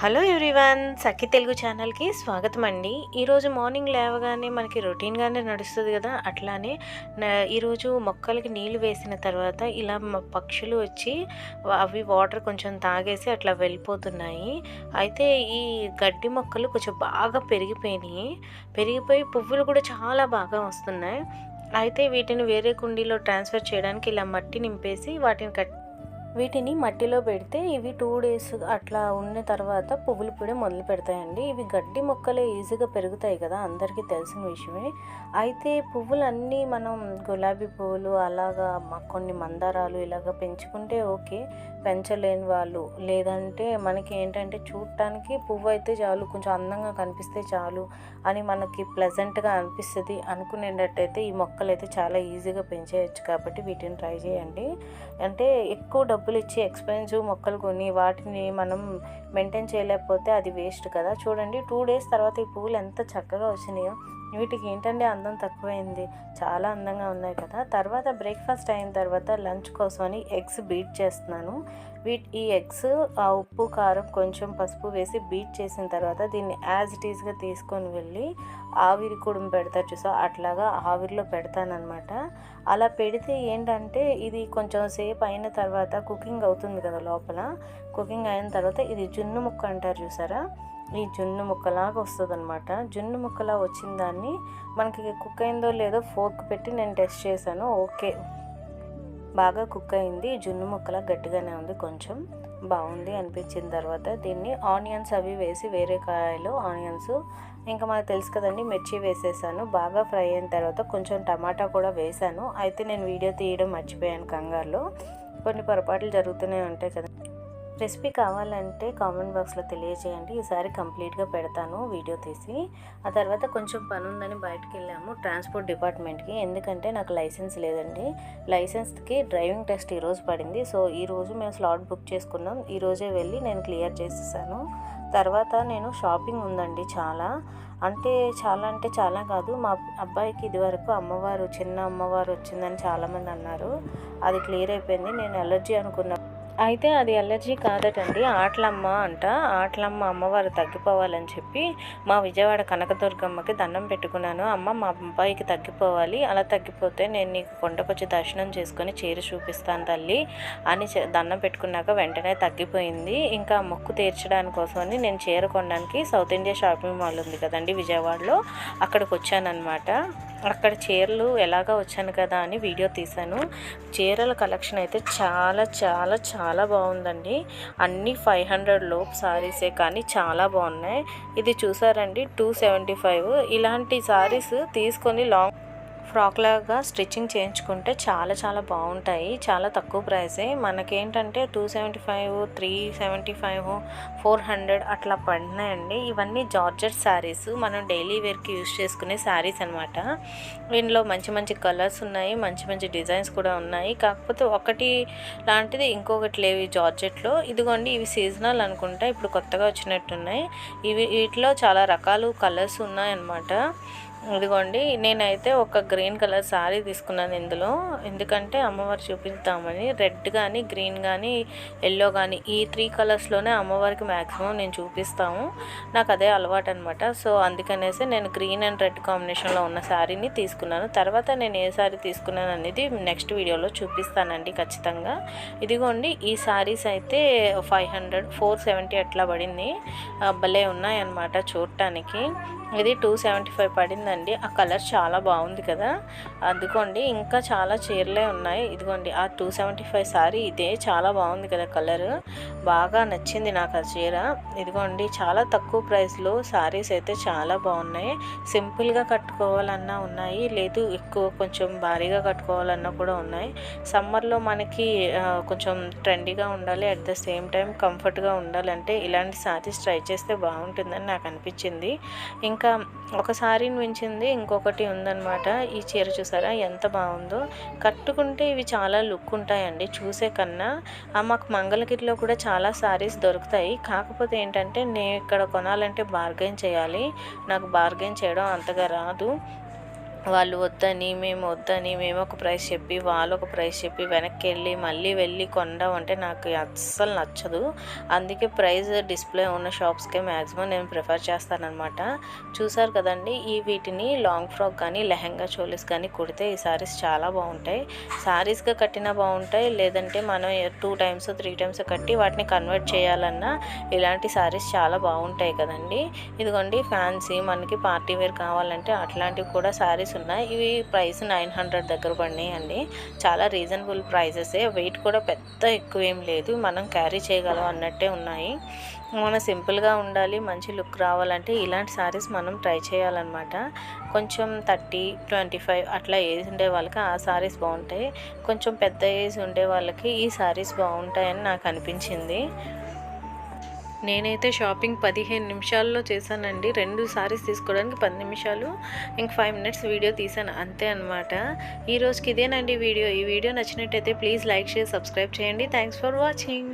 Hello everyone సఖి తెలుగు ఛానల్కి స్వాగతం అండి ఈరోజు మార్నింగ్ లేవగానే మనకి రొటీన్గానే నడుస్తుంది కదా అట్లానే ఈరోజు మొక్కలకి నీళ్ళు వేసిన తర్వాత ఇలా పక్షులు వచ్చి అవి వాటర్ కొంచెం తాగేసి అట్లా వెళ్ళిపోతున్నాయి. అయితే ఈ గడ్డి మొక్కలు కొంచెం బాగా పెరిగిపోయినాయి. పెరిగిపోయి పువ్వులు కూడా చాలా బాగా వస్తున్నాయి. అయితే వీటిని వేరే కుండీలో ట్రాన్స్ఫర్ చేయడానికి ఇలా మట్టి నింపేసి వాటిని కట్ వీటిని మట్టిలో పెడితే ఇవి టూ డేస్ అట్లా ఉన్న తర్వాత పువ్వులు పూడే మొదలు పెడతాయండి. ఇవి గడ్డి మొక్కలే ఈజీగా పెరుగుతాయి కదా అందరికీ తెలిసిన విషయమే. అయితే పువ్వులన్నీ మనం గులాబీ పువ్వులు అలాగా కొన్ని మందారాలు ఇలాగ పెంచుకుంటే ఓకే. పెంచలేని వాళ్ళు. లేదంటే మనకి ఏంటంటే చూడటానికి పువ్వు అయితే చాలు కొంచెం అందంగా కనిపిస్తే చాలు అని మనకి ప్లెజెంట్గా అనిపిస్తుంది. అనుకునేటట్టయితే ఈ మొక్కలు అయితే చాలా ఈజీగా పెంచేయచ్చు కాబట్టి వీటిని ట్రై చేయండి. అంటే ఎక్కువ డబ్బు డబ్బులు ఇచ్చి ఎక్స్పెన్సివ్ మొక్కలు కొని వాటిని మనం మెయింటైన్ చేయలేకపోతే అది వేస్ట్ కదా. చూడండి టూ డేస్ తర్వాత ఈ పువ్వులు ఎంత చక్కగా వచ్చినాయో. వీటికి ఏంటంటే అందం తక్కువైంది? చాలా అందంగా ఉన్నాయి కదా. తర్వాత బ్రేక్ఫాస్ట్ అయిన తర్వాత లంచ్ కోసమని ఎగ్స్ బీట్ చేస్తున్నాను. వీట్ ఈ ఎగ్స్ ఆ ఉప్పు కారం కొంచెం పసుపు వేసి బీట్ చేసిన తర్వాత దీన్ని యాజ్ ఇట్ ఈస్గా తీసుకొని వెళ్ళి ఆవిరి కుడుం పెడతారు చూసా? అట్లాగా ఆవిరిలో పెడతానమాట అలా పెడితే ఏంటంటే ఇది కొంచెం సేపు అయిన తర్వాత కుకింగ్ అవుతుంది కదా లోపల. కుకింగ్ అయిన తర్వాత ఇది జున్ను ముక్క అంటారు చూసారా? ఈ జున్ను ముక్కలాగా వస్తుంది అనమాట జున్ను ముక్కలా వచ్చిన దాన్ని మనకి కుక్ అయిందో లేదో ఫోర్క్ పెట్టి నేను టెస్ట్ చేశాను. ఓకే బాగా కుక్ అయింది. జున్ను ముక్కలా గట్టిగానే ఉంది కొంచెం. బాగుంది అనిపించిన తర్వాత దీన్ని ఆనియన్స్ అవి వేసి వేరే కాయలు ఆనియన్స్ ఇంకా మనకు తెలుసు కదండి మిర్చి వేసేసాను. బాగా ఫ్రై అయిన తర్వాత కొంచెం టమాటా కూడా వేసాను. అయితే నేను వీడియో తీయడం మర్చిపోయాను కంగారులో. కొన్ని పొరపాట్లు జరుగుతూనే ఉంటాయి కదా. రెసిపీ కావాలంటే కామెంట్ బాక్స్లో తెలియజేయండి. ఈసారి కంప్లీట్గా పెడతాను వీడియో తీసి. ఆ తర్వాత కొంచెం పని ఉందని బయటకు వెళ్ళాము ట్రాన్స్పోర్ట్ డిపార్ట్మెంట్కి. ఎందుకంటే నాకు లైసెన్స్ లేదండి. లైసెన్స్కి డ్రైవింగ్ టెస్ట్ ఈరోజు పడింది. సో ఈరోజు మేము స్లాట్ బుక్ చేసుకున్నాం. ఈరోజే వెళ్ళి నేను క్లియర్ చేసేసాను. తర్వాత నేను షాపింగ్ ఉందండి చాలా. అంటే చాలా అంటే చాలా కాదు. మా అబ్బాయికి ఇదివరకు అమ్మవారు చిన్న అమ్మవారు వచ్చిందని చాలామంది అన్నారు. అది క్లియర్ అయిపోయింది. నేను ఎలర్జీ అనుకున్న అయితే అది ఎలర్జీ కాదటండి. ఆటలమ్మ అంట. ఆటలమ్మ అమ్మవారు తగ్గిపోవాలని చెప్పి మా విజయవాడ కనకదుర్గమ్మకి దండం పెట్టుకున్నాను. అమ్మ మా అబ్బాయికి తగ్గిపోవాలి. అలా తగ్గిపోతే నేను నీకు కొండకొచ్చి దర్శనం చేసుకొని చీర చూపిస్తాను తల్లి అని దండం పెట్టుకున్నాక వెంటనే తగ్గిపోయింది. ఇంకా మొక్కు తీర్చడానికి కోసమని నేను చీర కొనడానికి సౌత్ ఇండియా షాపింగ్ మాల్ ఉంది కదండి విజయవాడలో. అక్కడికి వచ్చానమాట అక్కడ చీరలు ఎలాగా వచ్చాను కదా అని వీడియో తీశాను. చీరల కలెక్షన్ అయితే చాలా చాలా చాలా బాగుందండి. అన్నీ ఫైవ్ హండ్రెడ్ లోపు సారీసే కానీ చాలా బాగున్నాయి. ఇది చూసారండి టూ సెవెంటీ ఫైవ్. ఇలాంటి సారీస్ తీసుకొని లాంగ్ ఫ్రాక్ లాగా స్టిచ్చింగ్ చేయించుకుంటే చాలా చాలా బాగుంటాయి. చాలా తక్కువ ప్రైసే మనకేంటంటే two seventy five three seventy five four hundred అట్లా పడినాయండి. ఇవన్నీ జార్జెట్ శారీస్. మనం డైలీ వేర్కి యూస్ చేసుకునే శారీస్ అనమాట దీనిలో మంచి మంచి కలర్స్ ఉన్నాయి. మంచి మంచి డిజైన్స్ కూడా ఉన్నాయి. కాకపోతే ఒకటి లాంటిది ఇంకొకటి లేవు ఈ జార్జెట్లో. ఇదిగోండి ఇవి సీజనల్ అనుకుంటా. ఇప్పుడు కొత్తగా వచ్చినట్టున్నాయి. ఇవి వీటిలో చాలా రకాలు కలర్స్ ఉన్నాయన్నమాట. ఇదిగోండి నేనైతే ఒక గ్రీన్ కలర్ శారీ తీసుకున్నాను ఇందులో. ఎందుకంటే అమ్మవారు చూపిస్తామని రెడ్ కానీ గ్రీన్ కానీ ఎల్లో కానీ ఈ త్రీ కలర్స్లోనే అమ్మవారికి మ్యాక్సిమం నేను చూపిస్తాము. నాకు అదే అలవాటు అనమాట సో అందుకనేసి నేను గ్రీన్ అండ్ రెడ్ కాంబినేషన్లో ఉన్న శారీని తీసుకున్నాను. తర్వాత నేను ఏ శారీ తీసుకున్నాను అనేది నెక్స్ట్ వీడియోలో చూపిస్తానండి ఖచ్చితంగా. ఇదిగోండి ఈ శారీస్ అయితే ఫైవ్ హండ్రెడ్ ఫోర్ సెవెంటీ అట్లా పడింది. భలే ఉన్నాయన్నమాట చూడటానికి ఇది టూ సెవెంటీ ఫైవ్ పడిందండి. ఆ కలర్ చాలా బాగుంది కదా. అందుకోండి ఇంకా చాలా చీరలే ఉన్నాయి. ఇదిగోండి ఆ టూ సెవెంటీ ఫైవ్ సారీ ఇదే చాలా బాగుంది కదా కలర్. బాగా నచ్చింది నాకు ఆ చీర. ఇదిగోండి చాలా తక్కువ ప్రైస్లో సారీస్ అయితే చాలా బాగున్నాయి. సింపుల్గా కట్టుకోవాలన్నా ఉన్నాయి. లేదు ఎక్కువ కొంచెం భారీగా కట్టుకోవాలన్నా కూడా ఉన్నాయి. సమ్మర్లో మనకి కొంచెం ట్రెండీగా ఉండాలి. అట్ ద సేమ్ టైం కంఫర్ట్గా ఉండాలంటే ఇలాంటి సారీస్ ట్రై చేస్తే బాగుంటుందని నాకు అనిపించింది. ఇంకా ఇంకా ఒక ఒకసారి మించింది ఇంకొకటి ఉందన్నమాట. ఈ చీర చూసారా? ఎంత బాగుందో. కట్టుకుంటే ఇవి చాలా లుక్ ఉంటాయండి. చూసే కన్నా ఆ, మాకు మంగళగిరిలో కూడా చాలా సారీస్ దొరుకుతాయి. కాకపోతే ఏంటంటే నేను ఇక్కడ కొనాలంటే బార్గెన్ చేయాలి. నాకు బార్గెన్ చేయడం అంతగా రాదు. వాళ్ళు వద్దని మేము వద్దని మేము ఒక ప్రైస్ చెప్పి వాళ్ళు ఒక ప్రైస్ చెప్పి వెనక్కి వెళ్ళి మళ్ళీ వెళ్ళి కొండం అంటే నాకు అస్సలు నచ్చదు. అందుకే ప్రైస్ డిస్ప్లే ఉన్న షాప్స్కే మ్యాక్సిమం నేను ప్రిఫర్ చేస్తానన్నమాట. చూసారు కదండి ఈ వీటిని లాంగ్ ఫ్రాక్ కానీ లెహంగా చోలీస్ కానీ కుడితే ఈ సారీస్ చాలా బాగుంటాయి. సారీస్గా కట్టినా బాగుంటాయి లేదంటే మనం టూ టైమ్స్ త్రీ టైమ్స్ కట్టి వాటిని కన్వర్ట్ చేయాలన్నా ఇలాంటి సారీస్ చాలా బాగుంటాయి కదండి. ఇదిగోండి ఫ్యాన్సీ మనకి పార్టీ వేర్ కావాలంటే అట్లాంటివి కూడా సారీస్ ఉన్నాయి. ఇవి ప్రైస్ నైన్ హండ్రెడ్ దగ్గర పడినాయండి. చాలా రీజనబుల్ ప్రైజెసే వెయిట్ కూడా పెద్ద ఎక్కువ ఏం లేదు. మనం క్యారీ చేయగలం అన్నట్టే ఉన్నాయి. మన సింపుల్గా ఉండాలి మంచి లుక్ రావాలంటే ఇలాంటి శారీస్ మనం ట్రై చేయాలన్నమాట. కొంచెం థర్టీ ట్వంటీ ఫైవ్ అట్లా ఏజ్ ఉండే వాళ్ళకి ఆ శారీస్ బాగుంటాయి. కొంచెం పెద్ద ఏజ్ ఉండే వాళ్ళకి ఈ శారీస్ బాగుంటాయని నాకు అనిపించింది. నేనైతే షాపింగ్ పదిహేను నిమిషాల్లో చేశానండి. రెండు సారీస్ తీసుకోవడానికి పది నిమిషాలు ఇంక ఫైవ్ మినిట్స్ వీడియో తీసాను అంతే అనమాట ఈ రోజుకి ఇదేనండి వీడియో. ఈ వీడియో నచ్చినట్టయితే ప్లీజ్ లైక్ షేర్ సబ్స్క్రైబ్ చేయండి. Thanks for watching.